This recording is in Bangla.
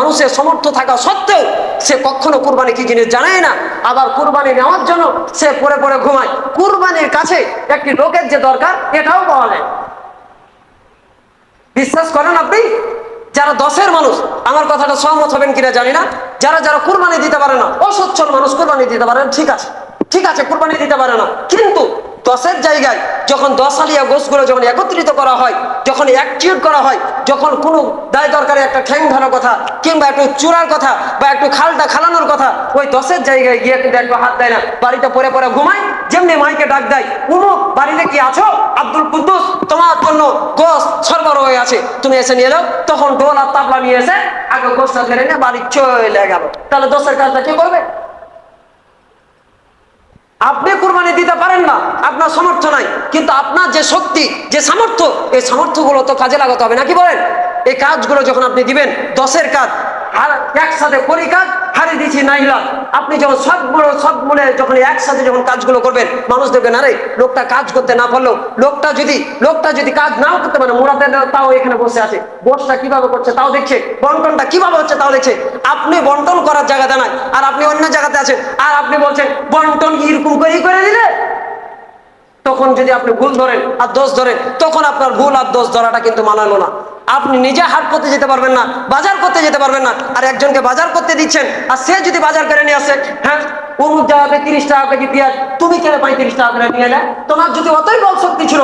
মানুষের সমর্থ থাকা সত্ত্বেও সে কখনো কুরবানি কি জিনিস জানায় না। আবার কুরবানি নেওয়ার জন্য সে পরে পরে ঘুমায়। কুরবানির কাছে একটি লোকের যে দরকার, এটাও পাওয়া যায়। বিশ্বাস করেন আপনি? যারা দশের মানুষ, আমার কথাটা সহমত হবেন কিনা জানি না। যারা যারা কুরবানি দিতে পারে না, অসচ্ছল মানুষ কোরবানি দিতে পারে ঠিক আছে। ঠিক আছে, কুরবানি দিতে পারে না। কিন্তু দশের জায়গায় যখন দশ আলিয়া গোসগুলো যখন একত্রিত করা হয়, যখন অ্যাক্টিউট করা হয়, যখন কোনো দায় দরকারে একটা ঠ্যাং ধরার কথা কিংবা একটু চূড়ার কথা বা একটু খালটা খালানোর কথা, ওই দশের জায়গায় গিয়ে কিন্তু একটু হাত দেয় না। বাড়িটা পরে পরে ঘুমায়, যেমনি মাইকে ডাক দেয়, উমুক, বাড়িতে কি আছো? আব্দুল কুদ্দুস, তোমার জন্য গোস সরবরাহ হয়ে আছে। তুমি এসে নিয়ে যাও। তখন ডোল আর তাবলা নিয়ে এসে আগে গোসটা ধরে নিয়ে বাড়ি চলে গেল। তাহলে দশের কাজটা কি করবে? আপনি কুরবানি দিতে পারেন না, আপনার সামর্থ্য নাই। কিন্তু আপনার যে শক্তি, যে সামর্থ্য, এই সামর্থ্যগুলো তো কাজে লাগাতে হবে নাকি বলেন? এই কাজগুলো যখন আপনি দিবেন, দশের কাজ, আর একসাথে করি কাজ হারিয়ে দিচ্ছি নাইলা আপনি যখন সবগুলো সব মনে যখন একসাথে যখন কাজগুলো করবেন, মানুষ দেখবেন আরে লোকটা কাজ করতে না পারলেও, লোকটা যদি লোকটা যদি কাজ নাও করতে পারে মোড়াতে তাও এখানে বসে আছে। বসটা কীভাবে করছে তাও দেখছে, বন্টনটা কীভাবে হচ্ছে তাও দেখছে। আপনি বন্টন করার জায়গাতে নাই, আর আপনি অন্য জায়গাতে আছেন, আর আপনি বলছেন, বন্টন এরকম করেই করে দিলে? তখন যদি আপনি ভুল ধরেন, আর দোষ ধরেন, তখন আপনার ভুল আর দোষ ধরাটা কিন্তু মানালো না। আপনি নিজে হাট করতে যেতে পারবেন না, বাজার করতে যেতে পারবেন না, আর একজনকে বাজার করতে দিচ্ছেন, আর সে যদি বাজার করে নিয়ে আসে হ্যাঁ অমুক জায়গাতে তিরিশ টাকা কেজি পেঁয়াজ, তুমি কেন পঁয়ত্রিশ টাকা করে নিয়ে এলে? তোমার যদি অতই বল শক্তি ছিল